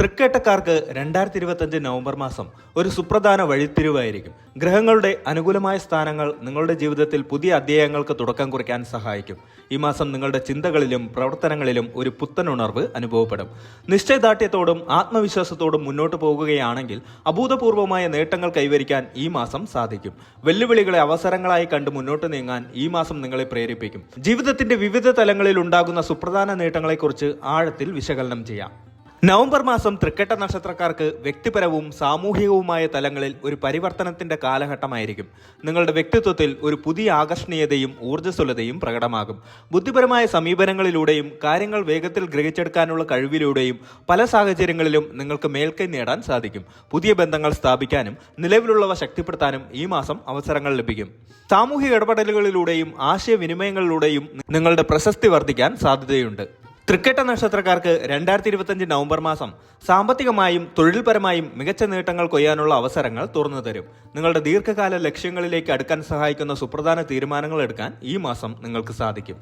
തൃക്കേട്ടക്കാർക്ക് രണ്ടായിരത്തി ഇരുപത്തഞ്ച് നവംബർ മാസം ഒരു സുപ്രധാന വഴിത്തിരിവായിരിക്കും. ഗ്രഹങ്ങളുടെ അനുകൂലമായ സ്ഥാനങ്ങൾ നിങ്ങളുടെ ജീവിതത്തിൽ പുതിയ അധ്യായങ്ങൾക്ക് തുടക്കം കുറിക്കാൻ സഹായിക്കും. ഈ മാസം നിങ്ങളുടെ ചിന്തകളിലും പ്രവർത്തനങ്ങളിലും ഒരു പുത്തൻ ഉണർവ് അനുഭവപ്പെടും. നിശ്ചയദാർഢ്യത്തോടും ആത്മവിശ്വാസത്തോടും മുന്നോട്ട് പോകുകയാണെങ്കിൽ അഭൂതപൂർവമായ നേട്ടങ്ങൾ കൈവരിക്കാൻ ഈ മാസം സാധിക്കും. വെല്ലുവിളികളെ അവസരങ്ങളായി കണ്ട് മുന്നോട്ട് നീങ്ങാൻ ഈ മാസം നിങ്ങളെ പ്രേരിപ്പിക്കും. ജീവിതത്തിന്റെ വിവിധ തലങ്ങളിൽ ഉണ്ടാകുന്ന സുപ്രധാന നേട്ടങ്ങളെക്കുറിച്ച് ആഴത്തിൽ വിശകലനം ചെയ്യാം. നവംബർ മാസം തൃക്കെട്ട നക്ഷത്രക്കാർക്ക് വ്യക്തിപരവും സാമൂഹികവുമായ തലങ്ങളിൽ ഒരു പരിവർത്തനത്തിന്റെ കാലഘട്ടമായിരിക്കും. നിങ്ങളുടെ വ്യക്തിത്വത്തിൽ ഒരു പുതിയ ആകർഷണീയതയും ഊർജസ്വലതയും പ്രകടമാകും. ബുദ്ധിപരമായ സമീപനങ്ങളിലൂടെയും കാര്യങ്ങൾ വേഗത്തിൽ ഗ്രഹിച്ചെടുക്കാനുള്ള കഴിവിലൂടെയും പല സാഹചര്യങ്ങളിലും നിങ്ങൾക്ക് മേൽക്കൈ നേടാൻ സാധിക്കും. പുതിയ ബന്ധങ്ങൾ സ്ഥാപിക്കാനും നിലവിലുള്ളവ ശക്തിപ്പെടുത്താനും ഈ മാസം അവസരങ്ങൾ ലഭിക്കും. സാമൂഹിക ഇടപെടലുകളിലൂടെയും ആശയവിനിമയങ്ങളിലൂടെയും നിങ്ങളുടെ പ്രശസ്തി വർദ്ധിക്കാൻ സാധ്യതയുണ്ട്. തൃക്കേട്ട നക്ഷത്രക്കാർക്ക് രണ്ടായിരത്തി ഇരുപത്തഞ്ച് നവംബർ മാസം സാമ്പത്തികമായും തൊഴിൽപരമായും മികച്ച നേട്ടങ്ങൾ കൊയ്യാനുള്ള അവസരങ്ങൾ തുറന്നു തരും. നിങ്ങളുടെ ദീർഘകാല ലക്ഷ്യങ്ങളിലേക്ക് അടുക്കാൻ സഹായിക്കുന്ന സുപ്രധാന തീരുമാനങ്ങൾ എടുക്കാൻ ഈ മാസം നിങ്ങൾക്ക് സാധിക്കും.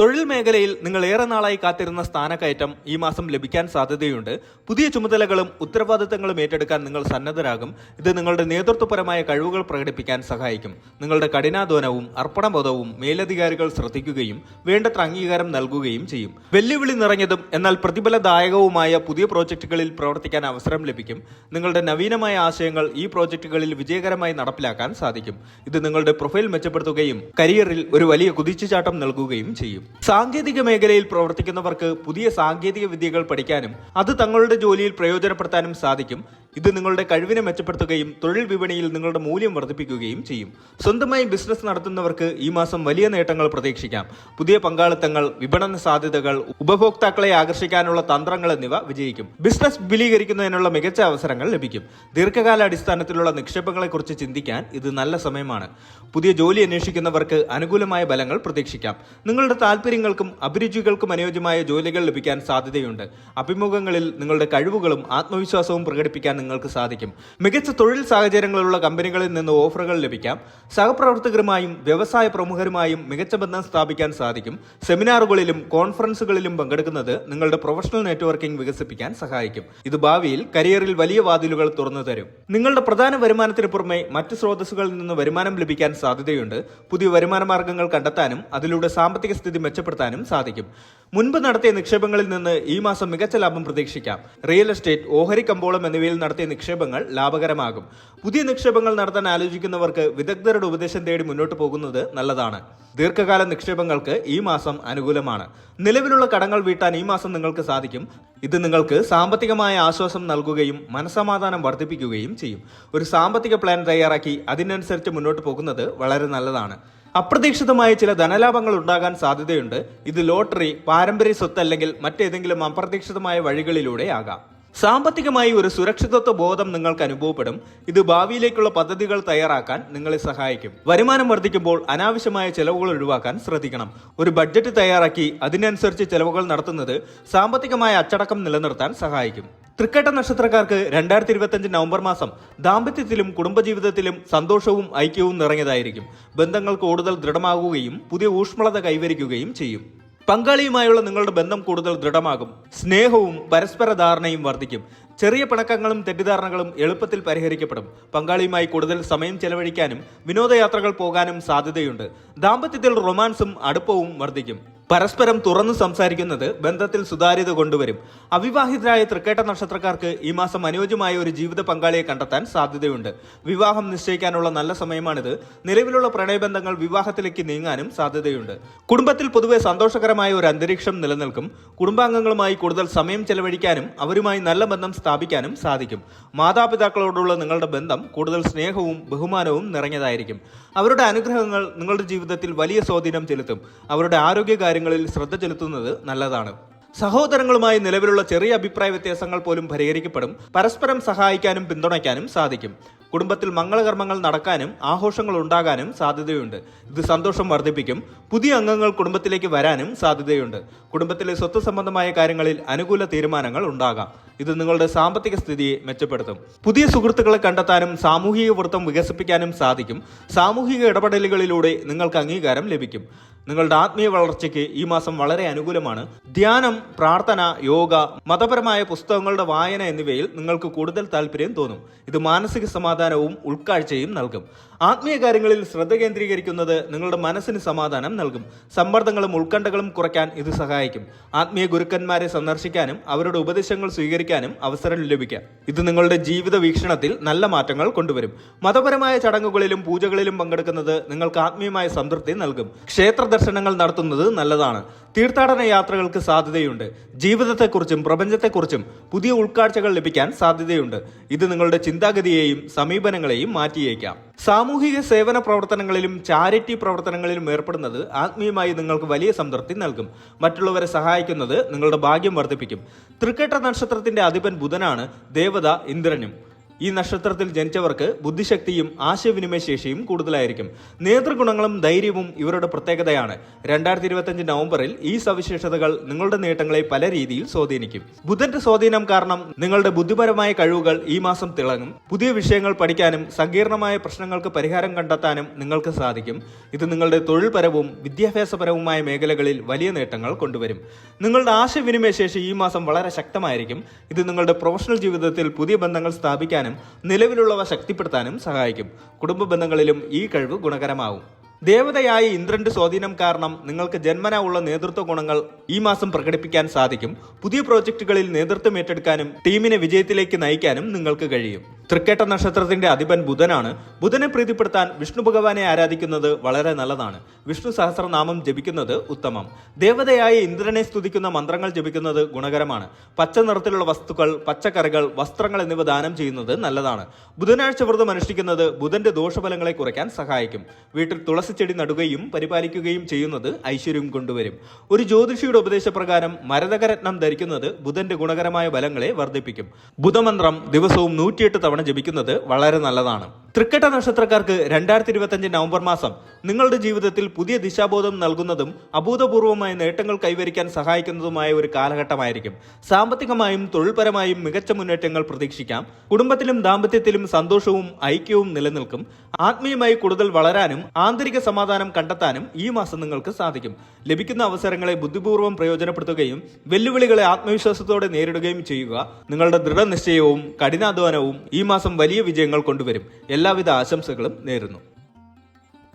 തൊഴിൽ മേഖലയിൽ നിങ്ങൾ ഏറെ നാളായി കാത്തിരുന്ന സ്ഥാനക്കയറ്റം ഈ മാസം ലഭിക്കാൻ സാധ്യതയുണ്ട്. പുതിയ ചുമതലകളും ഉത്തരവാദിത്തങ്ങളും ഏറ്റെടുക്കാൻ നിങ്ങൾ സന്നദ്ധരാകും. ഇത് നിങ്ങളുടെ നേതൃത്വപരമായ കഴിവുകൾ പ്രകടിപ്പിക്കാൻ സഹായിക്കും. നിങ്ങളുടെ കഠിനാധ്വാനവും അർപ്പണബോധവും മേലധികാരികൾ ശ്രദ്ധിക്കുകയും വേണ്ടത്ര അംഗീകാരം നൽകുകയും ചെയ്യും. വെല്ലുവിളി നിറഞ്ഞതും എന്നാൽ പ്രതിഫലദായകവുമായ പുതിയ പ്രോജക്റ്റുകളിൽ പ്രവർത്തിക്കാൻ അവസരം ലഭിക്കും. നിങ്ങളുടെ നവീനമായ ആശയങ്ങൾ ഈ പ്രോജക്റ്റുകളിൽ വിജയകരമായി നടപ്പിലാക്കാൻ സാധിക്കും. ഇത് നിങ്ങളുടെ പ്രൊഫൈൽ മെച്ചപ്പെടുത്തുകയും കരിയറിൽ ഒരു വലിയ കുതിച്ചുചാട്ടം നൽകുകയും ചെയ്യും. സാങ്കേതിക മേഖലയിൽ പ്രവർത്തിക്കുന്നവർക്ക് പുതിയ സാങ്കേതിക വിദ്യകൾ പഠിക്കാനും അത് തങ്ങളുടെ ജോലിയിൽ പ്രയോജനപ്പെടുത്താനും സാധിക്കും. ഇത് നിങ്ങളുടെ കഴിവിനെ മെച്ചപ്പെടുത്തുകയും തൊഴിൽ വിപണിയിൽ നിങ്ങളുടെ മൂല്യം വർദ്ധിപ്പിക്കുകയും ചെയ്യും. സ്വന്തമായി ബിസിനസ് നടത്തുന്നവർക്ക് ഈ മാസം വലിയ നേട്ടങ്ങൾ പ്രതീക്ഷിക്കാം. പുതിയ പങ്കാളിത്തങ്ങൾ വിപണന സാധ്യതകൾ ഉപഭോക്താക്കളെ ആകർഷിക്കാനുള്ള തന്ത്രങ്ങൾ എന്നിവ വിജയിക്കും. ബിസിനസ് വിപുലീകരിക്കുന്നതിനുള്ള മികച്ച അവസരങ്ങൾ ലഭിക്കും. ദീർഘകാല അടിസ്ഥാനത്തിലുള്ള നിക്ഷേപങ്ങളെക്കുറിച്ച് ചിന്തിക്കാൻ ഇത് നല്ല സമയമാണ്. പുതിയ ജോലി അന്വേഷിക്കുന്നവർക്ക് അനുകൂലമായ ഫലങ്ങൾ പ്രതീക്ഷിക്കാം. നിങ്ങളുടെ താല്പര്യങ്ങൾക്കും അഭിരുചികൾക്കും അനുയോജ്യമായ ജോലികൾ ലഭിക്കാൻ സാധ്യതയുണ്ട്. അഭിമുഖങ്ങളിൽ നിങ്ങളുടെ കഴിവുകളും ആത്മവിശ്വാസവും പ്രകടിപ്പിക്കാൻ നിങ്ങൾക്ക് സാധിക്കും. മികച്ച തൊഴിൽ സാഹചര്യങ്ങളുള്ള കമ്പനികളിൽ നിന്ന് ഓഫറുകൾ ലഭിക്കാം. സഹപ്രവർത്തകരുമായും വ്യവസായ പ്രമുഖരുമായും മികച്ച ബന്ധം സ്ഥാപിക്കാൻ സാധിക്കും. സെമിനാറുകളിലും കോൺഫറൻസുകളിലും പങ്കെടുക്കുന്നത് നിങ്ങളുടെ പ്രൊഫഷണൽ നെറ്റ്വർക്കിംഗ് വികസിപ്പിക്കാൻ സഹായിക്കും. ഇത് ഭാവിയിൽ കരിയറിൽ വലിയ വാതിലുകൾ തുറന്നു തരും. നിങ്ങളുടെ പ്രധാന വരുമാനത്തിന് പുറമെ മറ്റ് സ്രോതസ്സുകളിൽ നിന്ന് വരുമാനം ലഭിക്കാൻ സാധ്യതയുണ്ട്. പുതിയ വരുമാന മാർഗങ്ങൾ കണ്ടെത്താനും അതിലൂടെ സാമ്പത്തിക സ്ഥിതി മെച്ചപ്പെടുത്താനും സാധിക്കും. മുൻപ് നടത്തിയ നിക്ഷേപങ്ങളിൽ നിന്ന് ഈ മാസം മികച്ച ലാഭം പ്രതീക്ഷിക്കാം. റിയൽ എസ്റ്റേറ്റ് ഓഹരി കമ്പോളം എന്നിവയിൽ നടത്തിയ നിക്ഷേപങ്ങൾ ലാഭകരമാകും. പുതിയ നിക്ഷേപങ്ങൾ നടത്താൻ ആലോചിക്കുന്നവർക്ക് വിദഗ്ധരുടെ ഉപദേശം തേടി മുന്നോട്ട് പോകുന്നത് നല്ലതാണ്. ദീർഘകാല നിക്ഷേപങ്ങൾക്ക് ഈ മാസം അനുകൂലമാണ്. നിലവിലുള്ള കടങ്ങൾ വീട്ടാൻ ഈ മാസം നിങ്ങൾക്ക് സാധിക്കും. ഇത് നിങ്ങൾക്ക് സാമ്പത്തികമായ ആശ്വാസം നൽകുകയും മനസമാധാനം വർദ്ധിപ്പിക്കുകയും ചെയ്യും. ഒരു സാമ്പത്തിക പ്ലാൻ തയ്യാറാക്കി അതിനനുസരിച്ച് മുന്നോട്ട് പോകുന്നത് വളരെ നല്ലതാണ്. അപ്രതീക്ഷിതമായ ചില ധനലാഭങ്ങൾ ഉണ്ടാകാൻ സാധ്യതയുണ്ട്. ഇത് ലോട്ടറി പാരമ്പര്യ സ്വത്ത് അല്ലെങ്കിൽ മറ്റേതെങ്കിലും അപ്രതീക്ഷിതമായ വഴികളിലൂടെ ആകാം. സാമ്പത്തികമായി ഒരു സുരക്ഷിതത്വ ബോധം നിങ്ങൾക്ക് അനുഭവപ്പെടും. ഇത് ഭാവിയിലേക്കുള്ള പദ്ധതികൾ തയ്യാറാക്കാൻ നിങ്ങളെ സഹായിക്കും. വരുമാനം വർദ്ധിക്കുമ്പോൾ അനാവശ്യമായ ചെലവുകൾ ഒഴിവാക്കാൻ ശ്രദ്ധിക്കണം. ഒരു ബഡ്ജറ്റ് തയ്യാറാക്കി അതിനനുസരിച്ച് ചെലവുകൾ നടത്തുന്നത് സാമ്പത്തികമായ അച്ചടക്കം നിലനിർത്താൻ സഹായിക്കും. തൃക്കേട്ട നക്ഷത്രക്കാർക്ക് രണ്ടായിരത്തി ഇരുപത്തിയഞ്ച് നവംബർ മാസം ദാമ്പത്യത്തിലും കുടുംബജീവിതത്തിലും സന്തോഷവും ഐക്യവും നിറഞ്ഞതായിരിക്കും. ബന്ധങ്ങൾ കൂടുതൽ ദൃഢമാകുകയും പുതിയ ഊഷ്മളത കൈവരിക്കുകയും ചെയ്യും. പങ്കാളിയുമായുള്ള നിങ്ങളുടെ ബന്ധം കൂടുതൽ ദൃഢമാകും. സ്നേഹവും പരസ്പര ധാരണയും വർദ്ധിക്കും. ചെറിയ പിണക്കങ്ങളും തെറ്റിദ്ധാരണകളും എളുപ്പത്തിൽ പരിഹരിക്കപ്പെടും. പങ്കാളിയുമായി കൂടുതൽ സമയം ചെലവഴിക്കാനും വിനോദയാത്രകൾ പോകാനും സാധ്യതയുണ്ട്. ദാമ്പത്യത്തിൽ റൊമാൻസും അടുപ്പവും വർദ്ധിക്കും. പരസ്പരം തുറന്നു സംസാരിക്കുന്നത് ബന്ധത്തിൽ സുതാര്യത കൊണ്ടുവരും. അവിവാഹിതരായ തൃക്കേട്ട നക്ഷത്രക്കാർക്ക് ഈ മാസം അനുയോജ്യമായ ഒരു ജീവിത പങ്കാളിയെ കണ്ടെത്താൻ സാധ്യതയുണ്ട്. വിവാഹം നിശ്ചയിക്കാനുള്ള നല്ല സമയമാണിത്. നിലവിലുള്ള പ്രണയബന്ധങ്ങൾ വിവാഹത്തിലേക്ക് നീങ്ങാനും സാധ്യതയുണ്ട്. കുടുംബത്തിൽ പൊതുവെ സന്തോഷകരമായ ഒരു അന്തരീക്ഷം നിലനിൽക്കും. കുടുംബാംഗങ്ങളുമായി കൂടുതൽ സമയം ചെലവഴിക്കാനും അവരുമായി നല്ല ബന്ധം സ്ഥാപിക്കാനും സാധിക്കും. മാതാപിതാക്കളോടുള്ള നിങ്ങളുടെ ബന്ധം കൂടുതൽ സ്നേഹവും ബഹുമാനവും നിറഞ്ഞതായിരിക്കും. അവരുടെ അനുഗ്രഹങ്ങൾ നിങ്ങളുടെ ജീവിതത്തിൽ വലിയ സ്വാധീനം ചെലുത്തും. അവരുടെ ആരോഗ്യ കാര്യങ്ങളിൽ ശ്രദ്ധ ചെലുത്തുന്നത് നല്ലതാണ്. സഹോദരങ്ങളുമായി നിലവിലുള്ള ചെറിയ അഭിപ്രായ വ്യത്യാസങ്ങൾ പോലും പരിഹരിക്കപ്പെടും. പരസ്പരം സഹായിക്കാനും പിന്തുണയ്ക്കാനും സാധിക്കും. കുടുംബത്തിൽ മംഗളകർമ്മങ്ങൾ നടക്കാനും ആഘോഷങ്ങൾ ഉണ്ടാകാനും സാധ്യതയുണ്ട്. ഇത് സന്തോഷം വർദ്ധിപ്പിക്കും. പുതിയ അംഗങ്ങൾ കുടുംബത്തിലേക്ക് വരാനും സാധ്യതയുണ്ട്. കുടുംബത്തിലെ സ്വത്ത് സംബന്ധമായ കാര്യങ്ങളിൽ അനുകൂല തീരുമാനങ്ങൾ ഉണ്ടാകാം. ഇത് നിങ്ങളുടെ സാമ്പത്തിക സ്ഥിതിയെ മെച്ചപ്പെടുത്തും. പുതിയ സുഹൃത്തുക്കളെ കണ്ടെത്താനും സാമൂഹിക വൃത്തം വികസിപ്പിക്കാനും സാധിക്കും. സാമൂഹിക ഇടപെടലുകളിലൂടെ നിങ്ങൾക്ക് അംഗീകാരം ലഭിക്കും. നിങ്ങളുടെ ആത്മീയ വളർച്ചയ്ക്ക് ഈ മാസം വളരെ അനുകൂലമാണ്. ധ്യാനം പ്രാർത്ഥന യോഗ മതപരമായ പുസ്തകങ്ങളുടെ വായന എന്നിവയിൽ നിങ്ങൾക്ക് കൂടുതൽ താല്പര്യം തോന്നും. ഇത് മാനസിക സമാധാനവും ഉൾക്കാഴ്ചയും നൽകും. ആത്മീയ കാര്യങ്ങളിൽ ശ്രദ്ധ കേന്ദ്രീകരിക്കുന്നത് നിങ്ങളുടെ മനസ്സിന് സമാധാനം നൽകും. സമ്മർദ്ദങ്ങളും ഉത്കണ്ഠകളും കുറയ്ക്കാൻ ഇത് സഹായിക്കും. ആത്മീയ ഗുരുക്കന്മാരെ സന്ദർശിക്കാനും അവരുടെ ഉപദേശങ്ങൾ സ്വീകരിക്കാനും അവസരം ലഭിക്കാം. ഇത് നിങ്ങളുടെ ജീവിത വീക്ഷണത്തിൽ നല്ല മാറ്റങ്ങൾ കൊണ്ടുവരും. മതപരമായ ചടങ്ങുകളിലും പൂജകളിലും പങ്കെടുക്കുന്നത് നിങ്ങൾക്ക് ആത്മീയമായ സംതൃപ്തി നൽകും. ക്ഷേത്ര ദർശനങ്ങൾ നടത്തുന്നത് നല്ലതാണ്. തീർത്ഥാടന യാത്രകൾക്ക് സാധ്യതയുണ്ട്. ജീവിതത്തെക്കുറിച്ചും പ്രപഞ്ചത്തെക്കുറിച്ചും പുതിയ ഉൾക്കാഴ്ചകൾ ലഭിക്കാൻ സാധ്യതയുണ്ട്. ഇത് നിങ്ങളുടെ ചിന്താഗതിയെയും സമീപനങ്ങളെയും മാറ്റിയേക്കാം. സാമൂഹിക സേവന പ്രവർത്തനങ്ങളിലും ചാരിറ്റി പ്രവർത്തനങ്ങളിലും ഏർപ്പെടുന്നത് ആത്മീയമായി നിങ്ങൾക്ക് വലിയ സംതൃപ്തി നൽകും. മറ്റുള്ളവരെ സഹായിക്കുന്നത് നിങ്ങളുടെ ഭാഗ്യം വർദ്ധിപ്പിക്കും. തൃക്കേട്ട നക്ഷത്രത്തിന്റെ അധിപൻ ബുധനാണ് ദേവത ഇന്ദ്രനും. ഈ നക്ഷത്രത്തിൽ ജനിച്ചവർക്ക് ബുദ്ധിശക്തിയും ആശയവിനിമയ ശേഷിയും കൂടുതലായിരിക്കും. നേതൃഗുണങ്ങളും ധൈര്യവും ഇവരുടെ പ്രത്യേകതയാണ്. രണ്ടായിരത്തി ഇരുപത്തിയഞ്ച് നവംബറിൽ ഈ സവിശേഷതകൾ നിങ്ങളുടെ നേട്ടങ്ങളെ പല രീതിയിൽ സ്വാധീനിക്കും. ബുധന്റെ സ്വാധീനം കാരണം നിങ്ങളുടെ ബുദ്ധിപരമായ കഴിവുകൾ ഈ മാസം തിളങ്ങും. പുതിയ വിഷയങ്ങൾ പഠിക്കാനും സങ്കീർണമായ പ്രശ്നങ്ങൾക്ക് പരിഹാരം കണ്ടെത്താനും നിങ്ങൾക്ക് സാധിക്കും. ഇത് നിങ്ങളുടെ തൊഴിൽപരവും വിദ്യാഭ്യാസപരവുമായ മേഖലകളിൽ വലിയ നേട്ടങ്ങൾ കൊണ്ടുവരും. നിങ്ങളുടെ ആശയവിനിമയ ശേഷി ഈ മാസം വളരെ ശക്തമായിരിക്കും. ഇത് നിങ്ങളുടെ പ്രൊഫഷണൽ ജീവിതത്തിൽ പുതിയ ബന്ധങ്ങൾ സ്ഥാപിക്കാനും നിലവിലുള്ളവ ശക്തിപ്പെടുത്താനും സഹായിക്കും. കുടുംബ ബന്ധങ്ങളിലും ഈ കഴിവ് ഗുണകരമാവും. ദേവതയായ ഇന്ദ്രന്റെ സ്വാധീനം കാരണം നിങ്ങൾക്ക് ജന്മന ഉള്ള നേതൃത്വ ഗുണങ്ങൾ ഈ മാസം പ്രകടിപ്പിക്കാൻ സാധിക്കും. പുതിയ പ്രോജക്റ്റുകളിൽ നേതൃത്വം ഏറ്റെടുക്കാനും ടീമിനെ വിജയത്തിലേക്ക് നയിക്കാനും നിങ്ങൾക്ക് കഴിയും. തൃക്കേട്ട നക്ഷത്രത്തിന്റെ അധിപൻ ബുധനാണ്. ബുധനെ പ്രീതിപ്പെടുത്താൻ വിഷ്ണു ഭഗവാനെ ആരാധിക്കുന്നത് വളരെ നല്ലതാണ്. വിഷ്ണു സഹസ്രനാമം ജപിക്കുന്നത് ഉത്തമം. ദേവതയായ ഇന്ദ്രനെ സ്തുതിക്കുന്ന മന്ത്രങ്ങൾ ജപിക്കുന്നത് ഗുണകരമാണ്. പച്ച നിറത്തിലുള്ള വസ്തുക്കൾ പച്ചക്കറികൾ വസ്ത്രങ്ങൾ എന്നിവ ദാനം ചെയ്യുന്നത് നല്ലതാണ്. ബുധനാഴ്ച വ്രതം അനുഷ്ഠിക്കുന്നത് ബുധന്റെ ദോഷഫലങ്ങളെ കുറയ്ക്കാൻ സഹായിക്കും. വീട്ടിൽ തുളസിച്ചെടി നടുകയും പരിപാലിക്കുകയും ചെയ്യുന്നത് ഐശ്വര്യം കൊണ്ടുവരും. ഒരു ജ്യോതിഷിയുടെ ഉപദേശപ്രകാരം മരതകരത്നം ധരിക്കുന്നത് ബുധന്റെ ഗുണകരമായ ബലങ്ങളെ വർദ്ധിപ്പിക്കും. ബുധമന്ത്രം ദിവസവും നൂറ്റിയെട്ട് തവണ ജപിക്കുന്നത് വളരെ നല്ലതാണ്. തൃക്കട്ട നക്ഷത്രക്കാർക്ക് രണ്ടായിരത്തി ഇരുപത്തിയഞ്ച് നവംബർ മാസം നിങ്ങളുടെ ജീവിതത്തിൽ പുതിയ ദിശാബോധം നൽകുന്നതും അഭൂതപൂർവമായ നേട്ടങ്ങൾ കൈവരിക്കാൻ സഹായിക്കുന്നതുമായ ഒരു കാലഘട്ടമായിരിക്കും. സാമ്പത്തികമായും തൊഴിൽപരമായും മികച്ച മുന്നേറ്റങ്ങൾ പ്രതീക്ഷിക്കാം. കുടുംബത്തിലും ദാമ്പത്യത്തിലും സന്തോഷവും ഐക്യവും നിലനിൽക്കും. ആത്മീയമായി കൂടുതൽ വളരാനും ആന്തരിക സമാധാനം കണ്ടെത്താനും ഈ മാസം നിങ്ങൾക്ക് സാധിക്കും. ലഭിക്കുന്ന അവസരങ്ങളെ ബുദ്ധിപൂർവം പ്രയോജനപ്പെടുത്തുകയും വെല്ലുവിളികളെ ആത്മവിശ്വാസത്തോടെ നേരിടുകയും ചെയ്യുക. നിങ്ങളുടെ ദൃഢനിശ്ചയവും കഠിനാധ്വാനവും ഈ മാസം വലിയ വിജയങ്ങൾ കൊണ്ടുവരും. എല്ലാവിധ ആശംസകളും നേരുന്നു